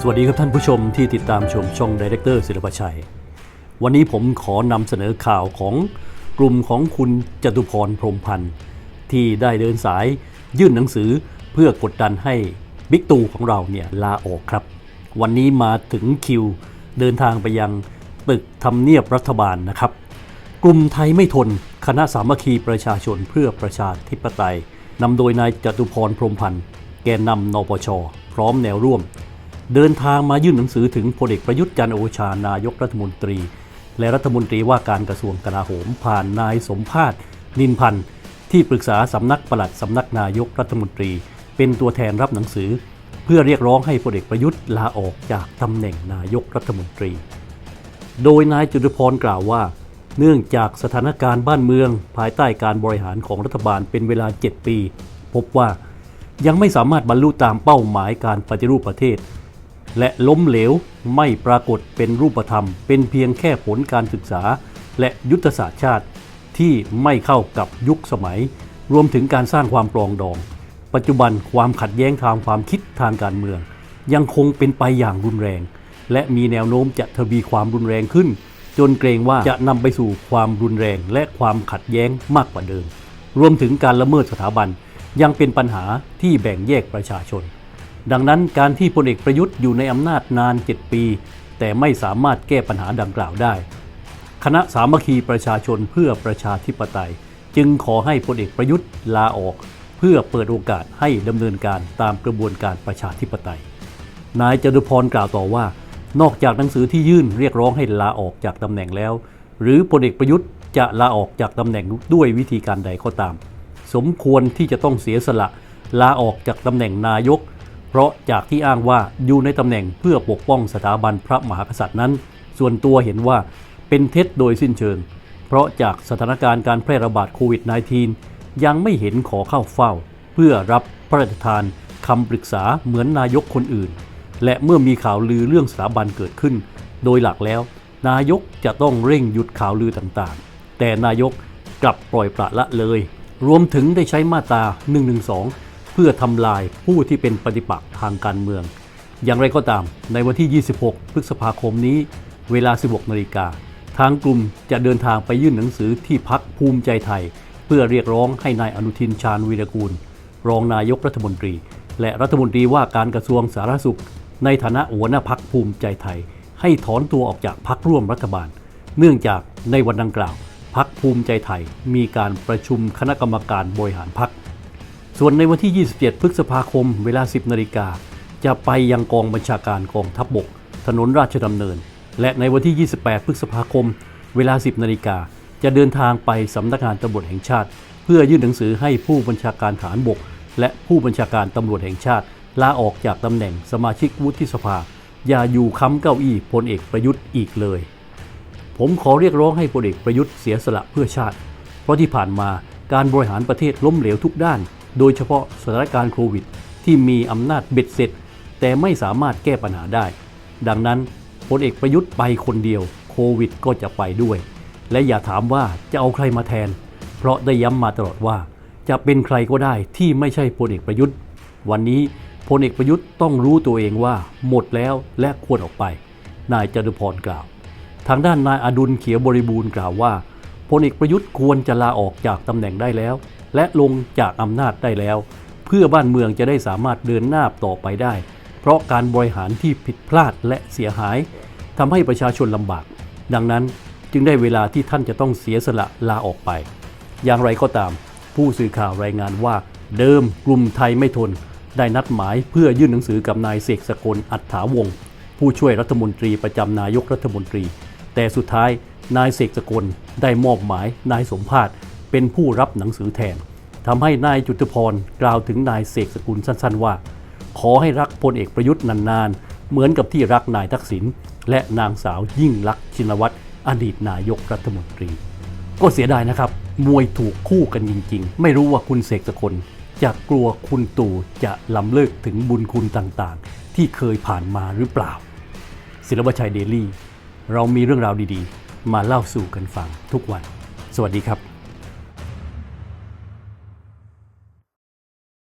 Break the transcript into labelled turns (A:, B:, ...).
A: สวัสดีครับท่านผู้ชมที่ติดตามชมช่องดีเรคเตอร์ศิลปชัย วันนี้ผมขอนำเสนอข่าวของกลุ่มของคุณจตุพรพรมพันธ์ ที่ได้เดินสายยื่นหนังสือเพื่อกดดันให้บิ๊กตู่ของเราเนี่ยลาออกครับ วันนี้มาถึงคิวเดินทางไปยังตึกทำเนียบรัฐบาลนะครับ กลุ่มไทยไม่ทนคณะสามัคคีประชาชนเพื่อประชาธิปไตยนำโดยนายจตุพรพรมพันธ์แกนนำนปช พร้อมแนวร่วม เดินทางมายื่นหนังสือถึงพลเอกประยุทธ์จันโอชานายกรัฐมนตรี และรัฐมนตรีว่าการกระทรวงกลาโหม ผ่านนายสมภาษณ์นินพันธ์ที่ปรึกษาสำนักปลัดสำนักนายกรัฐมนตรี เป็นตัวแทนรับหนังสือ เพื่อเรียกร้องให้พลเอกประยุทธ์ลาออกจากตำแหน่งนายกรัฐมนตรี โดยนายจุลพรกล่าวว่า เนื่องจากสถานการณ์บ้านเมือง ภายใต้การบริหารของรัฐบาลเป็นเวลา 7 ปี พบว่ายังไม่สามารถบรรลุตามเป้าหมายการปฏิรูปประเทศ และล้มเหลวไม่ปรากฏเป็นรูปธรรม เป็นเพียงแค่ผลการศึกษา และยุทธศาสตร์ชาติที่ไม่เข้ากับยุคสมัย รวมถึงการสร้างความปรองดอง ปัจจุบันความขัดแย้งทางความคิดทางการเมือง ยังคงเป็นไปอย่างรุนแรง และมีแนวโน้มจะทวีความรุนแรงขึ้น จนเกรงว่าจะนำไปสู่ความรุนแรงและความขัดแย้งมากกว่าเดิม รวมถึงการละเมิดสถาบันยังเป็นปัญหาที่แบ่งแยกประชาชน ดังนั้นการที่พลเอกประยุทธ์อยู่ในอำนาจนาน 7 ปี แต่ไม่สามารถแก้ปัญหาดังกล่าวได้ คณะสามัคคีประชาชนเพื่อประชาธิปไตย จึงขอให้พลเอกประยุทธ์ลาออก เพื่อเปิดโอกาสให้ดำเนินการตามกระบวนการประชาธิปไตย นายจตุพรกล่าวต่อว่า นอกจากหนังสือที่ยื่นเรียกร้องให้ลาออกจากตำแหน่งแล้ว หรือพลเอกประยุทธ์จะลาออกจากตำแหน่งด้วยวิธีการใดก็ตาม สมควรที่จะต้องเสียสละลาออกจากตำแหน่งนายก ราะจากที่อ้างว่าอยู่ในตำแหน่งเพื่อปกป้องสถาบันพระมหากษัตริย์นั้น ส่วนตัวเห็นว่าเป็นเท็จโดยสิ้นเชิง เพราะจากสถานการณ์การแพร่ระบาดโควิด -19 ยังไม่เห็นขอเข้าเฝ้า เพื่อรับพระราชทานคำปรึกษาเหมือนนายกคนอื่น และเมื่อมีข่าวลือเรื่องสถาบันเกิดขึ้น โดยหลักแล้ว นายกจะต้องเร่งหยุดข่าวลือต่างๆ แต่นายกกลับปล่อยปละละเลย รวมถึงได้ใช้มาตรา112 เพื่อทำลายผู้ที่เป็นปฏิปักษ์ทางการเมือง อย่างไรก็ตาม ในวันที่ 26 พฤษภาคมนี้เวลา 16นาฬิกาทางกลุ่มจะเดินทางไปยื่นหนังสือที่พักภูมิใจไทย เพื่อเรียกร้องให้นายอนุทินชาญวีรกูล รองนายกรัฐมนตรี และรัฐมนตรีว่าการกระทรวงสาธารณสุข ในฐานะหัวหน้าพักภูมิใจไทย ให้ถอนตัวออกจากพักร่วมรัฐบาล เนื่องจากในวันดังกล่าวพักภูมิใจไทยมีการประชุมคณะกรรมการบริหารพัก ส่วนในวันที่ 27 พฤษภาคม เวลา 10 นาฬิกา จะไปยังกองบัญชาการกองทัพบบก ถนนราชดำเนิน และในวันที่ 28 พฤษภาคม เวลา 10 นาฬิกา จะเดินทางไปสำนักงานตำรวจแห่งชาติ เพื่อยื่นหนังสือให้ผู้บัญชาการฐานบก และผู้บัญชาการตำรวจแห่งชาติ ลาออกจากตำแหน่งสมาชิกวุฒิสภา อย่าอยู่ค้ำเก้าอี้พลเอกประยุทธ์อีกเลย ผมขอเรียกร้องให้พลเอกประยุทธ์เสียสละเพื่อชาติ เพราะที่ผ่านมาการบริหารประเทศล้มเหลวทุกด้าน โดยเฉพาะสถานการณ์โควิด ที่มีอำนาจเบ็ดเสร็จ แต่ไม่สามารถแก้ปัญหาได้ ดังนั้นพลเอกประยุทธ์ไปคนเดียว โควิดก็จะไปด้วย และอย่าถามว่าจะเอาใครมาแทน เพราะได้ย้ำมาตลอดว่า จะเป็นใครก็ได้ที่ไม่ใช่พลเอกประยุทธ์ วันนี้พลเอกประยุทธ์ต้องรู้ตัวเองว่าหมดแล้วและควรออกไป นายจตุพรกล่าว ทางด้านนายอดุลเขียวบริบูรณ์กล่าวว่าพลเอกประยุทธ์ควรจะลาออกจากตำแหน่งได้แล้ว และลงจากอำนาจได้แล้ว เพื่อบ้านเมืองจะได้สามารถเดินหน้าต่อไปได้ เพราะการบริหารที่ผิดพลาดและเสียหายทำให้ประชาชนลำบาก ดังนั้นจึงได้เวลาที่ท่านจะต้องเสียสละลาออกไป อย่างไรก็ตาม ผู้สื่อข่าวรายงานว่า เดิมกลุ่มไทยไม่ทน ได้นัดหมายเพื่อยื่นหนังสือกับนายเสกสกลอัฏฐาวงศ์ผู้ช่วยรัฐมนตรีประจำนายกรัฐมนตรี แต่สุดท้ายนายเสกสกลได้มอบหมายนายสมภาษณ์ เป็นผู้รับหนังสือแทนทำให้นายจุติพรกล่าวถึงนายเสกสกุลสั้นๆว่า ขอให้รักพลเอกประยุทธ์นานๆ เหมือนกับที่รักนายทักษิณและนางสาวยิ่งลักษณ์ชินวัตรอดีตนายกรัฐมนตรี ก็เสียดายนะครับ มวยถูกคู่กันจริงๆ ไม่รู้ว่าคุณเสกสกลจะกลัวคุณตู่จะล้ำเลิกถึงบุญคุณต่างๆ ที่เคยผ่านมาหรือเปล่า ศิลปชัยเดลี่ เรามีเรื่องราวดีๆ มาเล่าสู่กันฟังทุกวัน สวัสดีครับ